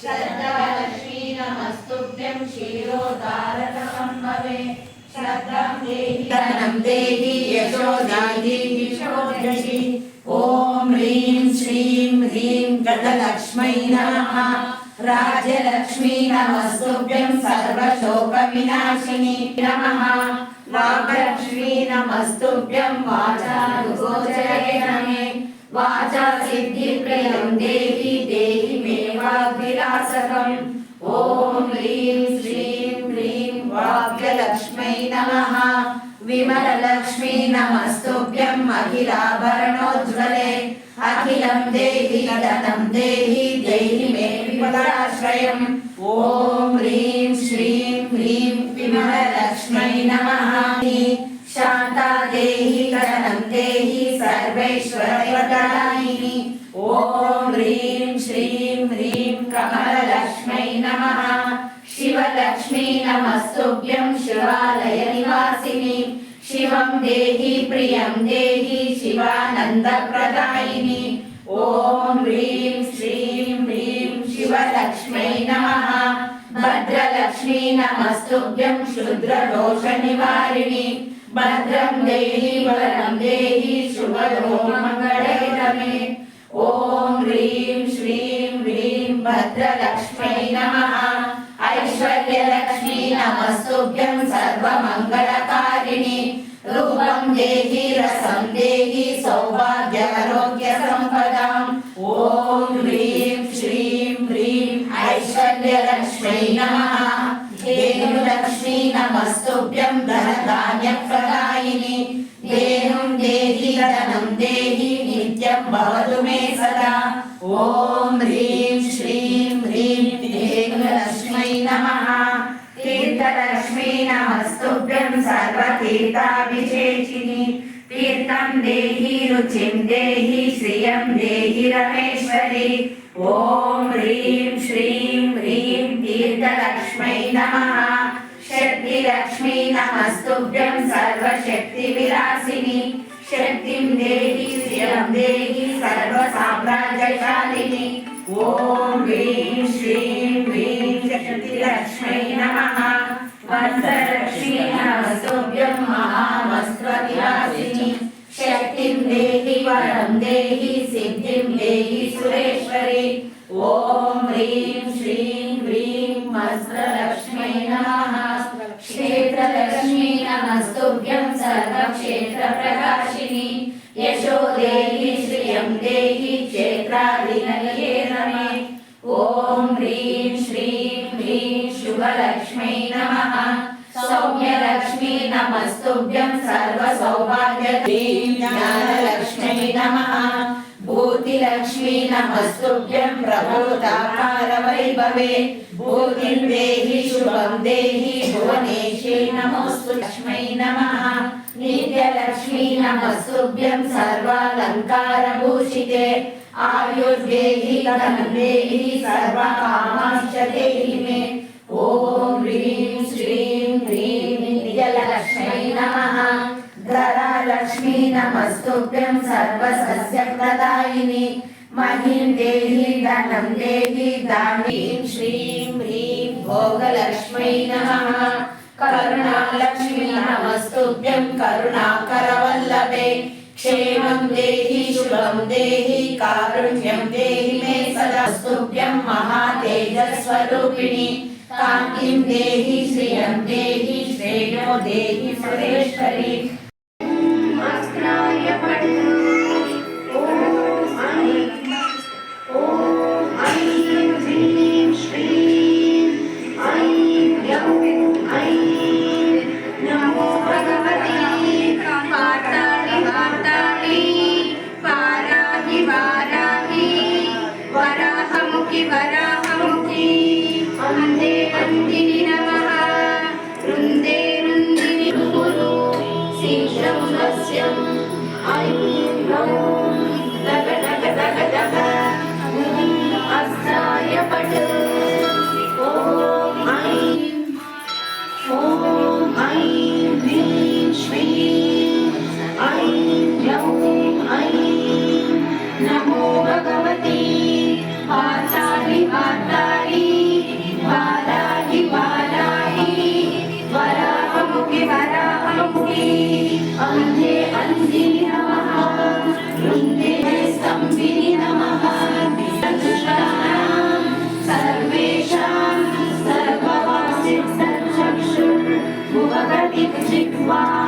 श्रद्धालक्ष्मी नमस्तुभ्यं क्षीरोदारकमन्ववे श्रद्धां देहि धनं देहि यशो दाहि विशोदशि ॐ ह्रीं श्रीं ह्रीं गतलक्ष्मै नमः। राजलक्ष्मी नमस्तुभ्यं सर्वशोकविनाशिनि नमः। लाभलक्ष्मी नमस्तुभ्यं वाचानुगोचरे नमे वाचा सिद्धिप्रियं देहि देहि मे वाग्विलासकम् ॐ ह्रीं श्रीं ह्रीं वाग्यलक्ष्मै नमः। विमललक्ष्मी नमस्तुभ्यम् अखिलाभरणोज्ज्वले। अखिलं देहि धनं देहि देहि मे विमलाश्रयम्। ॐ ह्रीं श्रीं ह्रीं विमललक्ष्मै नमः। शान्ता देहि धनं देहि सर्वैश्वर्यप्रदायिनि ॐ ह्रीं श्रीं ह्रीं नमस्तुभ्यं शिवालयनिवासिनि शिवं देहि प्रियं देहि शिवानन्दप्रदायिनि ॐ ह्रीं श्रीं ह्रीं शिवलक्ष्मै नमः भद्रलक्ष्मी नमस्तुभ्यं क्षुद्रदोषनिवारिणि भद्रं देहि वरं देहि शुभदो मङ्गले रमे ॐ ह्रीं श्रीं ह्रीं भद्रलक्ष्मै नमः ఐశ్వర్యలక్ష్మీ నమస్తుభ్యం సర్వమంగళకారిణి. రూపం దేహి రసం దేహి సౌభాగ్యారోగ్య సంపదాం ఓం హ్రీం శ్రీం హ్రీం ఐశ్వర్యలక్ష్మీ నమః. ేనులక్ష్మీ నమస్తుభ్యం ధనధాన్య ప్రదాయిని దేహం దేహి ధనం దేహి నిత్యం భవతు మే సదా. ఓం తీర్థాభిషేచిని తీర్థం దేహి రుచిం దేహి శ్రియం దేహి రమేశ్వరి. ఓం హ్రీం శ్రీం హ్రీం తీర్థలక్ష్మై నమ. శక్తిలక్ష్మీ నమస్తుభ్యం సర్వశక్తి విలాసిని శక్తిం దేహి శ్రియం దేహి సర్వ ఓం హ్రీం శ్రీం హ్రీం శక్తిలక్ష్మై నమ. వందర देहि सिद्धिं देहि सुरेश्वरि। ॐ ह्रीं श्रीं ह्रीं वस्त्रलक्ष्मै नमः। क्षेत्रलक्ष्मी नमस्तुभ्यं सर्वक्षेत्रप्रकाशिनि। यशो देहि श्रियं देहि क्षेत्राधिनये रमे ॐ ह्रीं श्रीं ह्रीं शुभलक्ष्मै नमः। सौम्यलक्ष्मी नमस्तुभ्यं सर्वसौभाग्यदीं ज्ञानलक्ष्मै ధీమహి నమ భూతిలక్ష్మీ నమస్తుభ్యం ప్రభోతారవైభవే భూతిం దేహి శుభం దేహి భువనేశ్వీ నమోస్తు లక్ష్మై నమ నిత్యలక్ష్మీ నమస్తుభ్యం సర్వాలంకారభూషితే ఆయుర్దేహి కథం దేహి సర్వకామాశ్చ దేహి మే धरालक्ष्मी नमस्तुभ्यं सर्वसस्यप्रदायिनि महीं देहि धनं देहि दानीं श्रीं ह्रीं भोगलक्ष्मै नमः। करुणालक्ष्मी नमस्तुभ्यं करुणाकरवल्लभे। क्षेमं देहि, शुभं देहि, कारुण्यं देहि मे सदा। स्तुभ्यं महातेजस्वरूपिणि। कान्तिं देहि, श्रियं देहि श्रेयो देहि सुरेश्वरि individual.